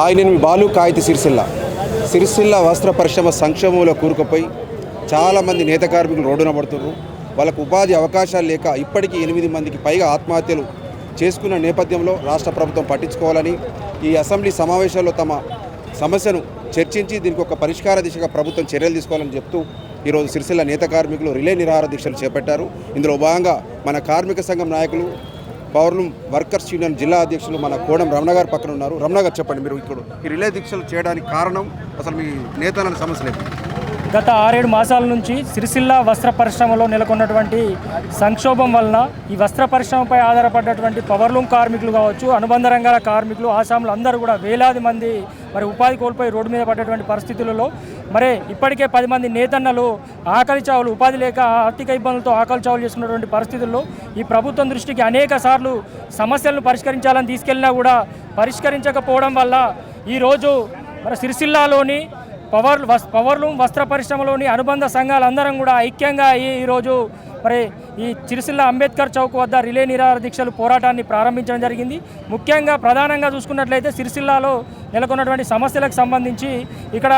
ఆయన మీ బాలు కాయితి సిరిసిల్ల. సిరిసిల్ల వస్త్ర పరిశ్రమ సంక్షేమంలో కూరుకుపోయి చాలామంది నేత కార్మికులు రోడ్డున పడుతున్నారు వాళ్ళకు ఉపాధి అవకాశాలు లేక ఇప్పటికీ ఎనిమిది మందికి పైగా ఆత్మహత్యలు చేసుకున్న నేపథ్యంలో రాష్ట్ర ప్రభుత్వం పట్టించుకోవాలని ఈ అసెంబ్లీ సమావేశాల్లో తమ సమస్యను చర్చించి దీనికి ఒక పరిష్కార దిశగా ప్రభుత్వం చర్యలు తీసుకోవాలని చెప్తూ ఈరోజు సిరిసిల్ల నేత కార్మికులు రిలే నిరాహార దీక్షలు చేపట్టారు. ఇందులో భాగంగా మన కార్మిక సంఘం నాయకులు పవర్లూమ్ వర్కర్స్ యూనియన్ జిల్లా అధ్యక్షులు మన కోడం రమణ గారు పక్కన ఉన్నారు. రమణ గారు చెప్పండి మీరు ఇక్కడ ఈ రిలే దీక్షలు చేయడానికి కారణం? అసలు మీ నేతల సమస్య లేదు గత ఆరేడు మాసాల నుంచి సిరిసిల్ల వస్త్ర పరిశ్రమలో నెలకొన్నటువంటి సంక్షోభం వలన ఈ వస్త్ర పరిశ్రమపై ఆధారపడ్డటువంటి పవర్లూమ్ కార్మికులు కావచ్చు అనుబంధ రంగాల కార్మికులు ఆసాములు అందరూ కూడా వేలాది మంది మరి ఉపాధి కోల్పోయి రోడ్డు మీద పడ్డటువంటి పరిస్థితులలో మరి ఇప్పటికే పది మంది నేతన్నలు ఆకలి చావులు ఉపాధి లేక ఆర్థిక ఇబ్బందులతో ఆకలి చావులు చేసుకున్నటువంటి పరిస్థితుల్లో ఈ ప్రభుత్వం దృష్టికి అనేక సార్లు సమస్యలను పరిష్కరించాలని తీసుకెళ్ళినా కూడా పరిష్కరించకపోవడం వల్ల ఈరోజు మరి సిరిసిల్లాలోని పవర్ పవర్లూమ్ వస్త్ర పరిశ్రమలోని అనుబంధ సంఘాలందరం కూడా ఐక్యంగా ఈ ఈరోజు మరి ఈ చిరుసిల్ల అంబేద్కర్ చౌక్ వద్ద రిలే నిరాహార దీక్షలు పోరాటాన్ని ప్రారంభించడం జరిగింది. ముఖ్యంగా ప్రధానంగా చూసుకున్నట్లయితే సిరిసిల్లాలో నెలకొన్నటువంటి సమస్యలకు సంబంధించి ఇక్కడ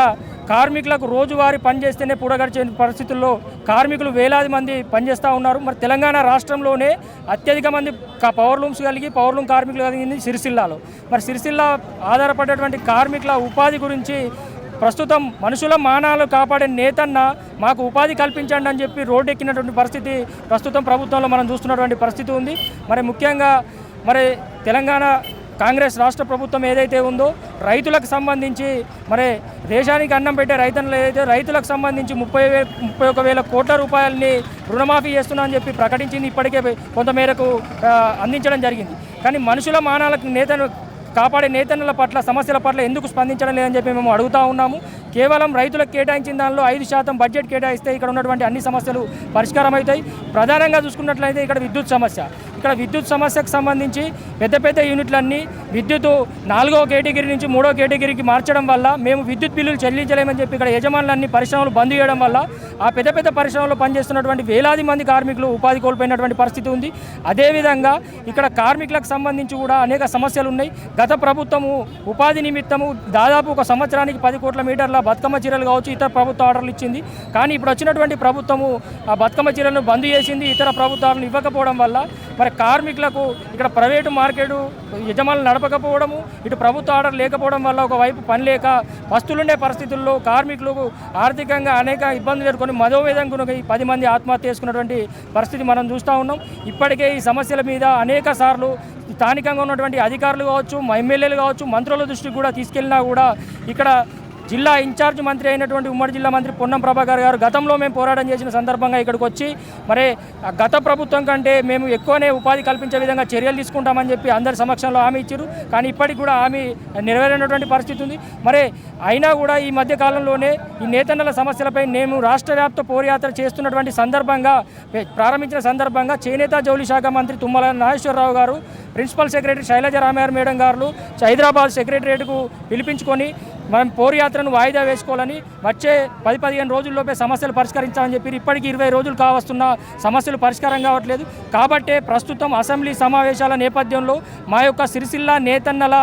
కార్మికులకు రోజువారీ పనిచేస్తేనే పూడగడిచే పరిస్థితుల్లో కార్మికులు వేలాది మంది పనిచేస్తూ ఉన్నారు. మరి తెలంగాణ రాష్ట్రంలోనే అత్యధిక మంది క- పవర్ లూమ్స్ కలిగి పవర్ లూమ్ కార్మికులు కలిగింది సిరిసిల్లాలో. మరి సిరిసిల్ల ఆధారపడేటువంటి కార్మికుల ఉపాధి గురించి ప్రస్తుతం మనుషుల మానాలు కాపాడే నేతన్న మాకు ఉపాధి కల్పించండి అని చెప్పి రోడ్డు ఎక్కినటువంటి పరిస్థితి ప్రస్తుతం ప్రభుత్వంలో మనం చూస్తున్నటువంటి పరిస్థితి ఉంది. మరి ముఖ్యంగా మరి తెలంగాణ కాంగ్రెస్ రాష్ట్ర ప్రభుత్వం ఏదైతే ఉందో రైతులకు సంబంధించి మరి దేశానికి అన్నం పెట్టే రైతన్లు ఏదైతే రైతులకు సంబంధించి ముప్పై వే ముప్పై ఒక వేల కోట్ల రూపాయలని రుణమాఫీ చేస్తున్నా అని చెప్పి ప్రకటించింది ఇప్పటికే కొంతమేరకు అందించడం జరిగింది. కానీ మనుషుల మానాలకు నేతను కాపాడే నేతన్నల పట్ల సమస్యల పట్ల ఎందుకు స్పందించడం లేదని చెప్పి మేము అడుగుతా ఉన్నాము. కేవలం రైతులకు కేటాయించిన దానిలో ఐదు శాతం బడ్జెట్ కేటాయిస్తే ఇక్కడ ఉన్నటువంటి అన్ని సమస్యలు పరిష్కారం అవుతాయి ప్రధానంగా చూసుకున్నట్లయితే ఇక్కడ విద్యుత్ సమస్య. ఇక్కడ విద్యుత్ సమస్యకు సంబంధించి పెద్ద పెద్ద యూనిట్లన్నీ విద్యుత్ నాలుగో కేటగిరీ నుంచి మూడో కేటగిరీకి మార్చడం వల్ల మేము విద్యుత్ బిల్లులు చెల్లించలేమని చెప్పి ఇక్కడ యజమానులన్నీ పరిశ్రమలు బంద్ చేయడం వల్ల ఆ పెద్ద పెద్ద పరిశ్రమలో పనిచేస్తున్నటువంటి వేలాది మంది కార్మికులు ఉపాధి కోల్పోయినటువంటి పరిస్థితి ఉంది. అదేవిధంగా ఇక్కడ కార్మికులకు సంబంధించి కూడా అనేక సమస్యలు ఉన్నాయి. గత ప్రభుత్వము ఉపాధి నిమిత్తము దాదాపు ఒక సంవత్సరానికి పది కోట్ల మీటర్ల బతుకమ్మ చీరలు కావచ్చు ఇతర ప్రభుత్వ ఆర్డర్లు ఇచ్చింది. కానీ ఇప్పుడు వచ్చినటువంటి ప్రభుత్వము ఆ బతుకమ్మ చీరలను బంద్ చేసింది ఇతర ప్రభుత్వాలను ఇవ్వకపోవడం వల్ల మరి కార్మికులకు ఇక్కడ ప్రైవేటు మార్కెట్ యజమానులు నడపకపోవడము ఇటు ప్రభుత్వ ఆర్డర్ లేకపోవడం వల్ల ఒకవైపు పని లేక వస్తులుండే పరిస్థితుల్లో కార్మికులకు ఆర్థికంగా అనేక ఇబ్బందులు ఎదుర్కొని మదోవేదం పది మంది ఆత్మహత్య చేసుకున్నటువంటి పరిస్థితి మనం చూస్తూ ఉన్నాం. ఇప్పటికే ఈ సమస్యల మీద అనేక సార్లు స్థానికంగా ఉన్నటువంటి అధికారులు కావచ్చు ఎమ్మెల్యేలు కావచ్చు మంత్రుల దృష్టికి కూడా తీసుకెళ్ళినా కూడా ఇక్కడ జిల్లా ఇన్ఛార్జ్ మంత్రి అయినటువంటి ఉమ్మడి జిల్లా మంత్రి పొన్నం ప్రభాకర్ గారు గతంలో మేము పోరాటం చేసిన సందర్భంగా ఇక్కడికి వచ్చి మరి గత ప్రభుత్వం కంటే మేము ఎక్కువనే ఉపాధి కల్పించే విధంగా చర్యలు తీసుకుంటామని చెప్పి అందరి సమక్షంలో హామీ ఇచ్చారు. కానీ ఇప్పటికి కూడా హామీ నెరవేరినటువంటి పరిస్థితి ఉంది. మరి అయినా కూడా ఈ మధ్య కాలంలోనే ఈ నేతన్నల సమస్యలపై మేము రాష్ట్ర వ్యాప్త పోరయాత్ర చేస్తున్నటువంటి సందర్భంగా ప్రారంభించిన సందర్భంగా చేనేత జౌళి శాఖ మంత్రి Tummala Nageswara Rao garu principal secretary Sailaja Ramaiah madam garu Hyderabad సెక్రటరియట్కు పిలిపించుకొని మనం పోరుయాత్రను వాయిదా వేసుకోవాలని వచ్చే పది పదిహేను రోజుల్లోపే సమస్యలు పరిష్కరించాలని చెప్పి ఇప్పటికీ ఇరవై రోజులు కావస్తున్న సమస్యలు పరిష్కారం కావట్లేదు. కాబట్టే ప్రస్తుతం అసెంబ్లీ సమావేశాల నేపథ్యంలో మా యొక్క సిరిసిల్ల నేతన్నల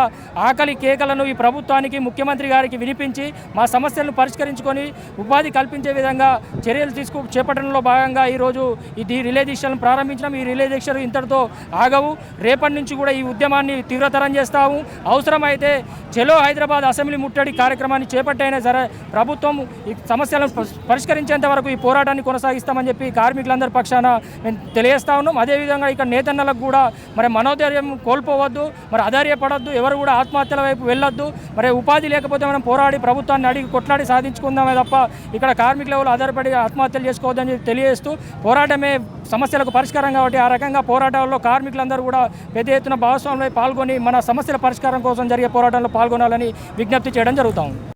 ఆకలి కేకలను ఈ ప్రభుత్వానికి ముఖ్యమంత్రి గారికి వినిపించి మా సమస్యలను పరిష్కరించుకొని ఉపాధి కల్పించే విధంగా చర్యలు తీసుకు చేపట్టడంలో భాగంగా ఈరోజు ఇది రిలే దీక్షలను ప్రారంభించడం ఈ రిలే దీక్షలు ఇంతటితో ఆగవు. రేపటి నుంచి కూడా ఈ ఉద్యమాన్ని తీవ్రతరం చేస్తాము. అవసరమైతే చెలో హైదరాబాద్ అసెంబ్లీ ముట్టడి కార్యక్రమాన్ని చేపట్టైనా సరే ప్రభుత్వం ఈ సమస్యలను పరిష్కరించేంత వరకు ఈ పోరాటాన్ని కొనసాగిస్తామని చెప్పి కార్మికులందరి పక్షాన మేము తెలియజేస్తా ఉన్నాం. అదేవిధంగా ఇక్కడ నేతన్నలకు కూడా మరి మనోధైర్యం కోల్పోవద్దు మరి అధైర్యపడద్దు ఎవరు కూడా ఆత్మహత్యల వైపు వెళ్ళొద్దు. మరి ఉపాధి లేకపోతే మనం పోరాడి ప్రభుత్వాన్ని అడిగి కొట్లాడి సాధించుకుందామే తప్ప ఇక్కడ కార్మికుల ఎవరు ఆధారపడి ఆత్మహత్యలు చేసుకోవద్దని తెలియజేస్తూ పోరాటమే సమస్యలకు పరిష్కారం కాబట్టి ఆ రకంగా పోరాటాల్లో కార్మికులందరూ కూడా పెద్ద ఎత్తున భాగస్వాములై పాల్గొని మన సమస్యల పరిష్కారం కోసం జరిగే పోరాటంలో పాల్గొనాలని విజ్ఞప్తి చేయడం జరుగుతూ ఉంది.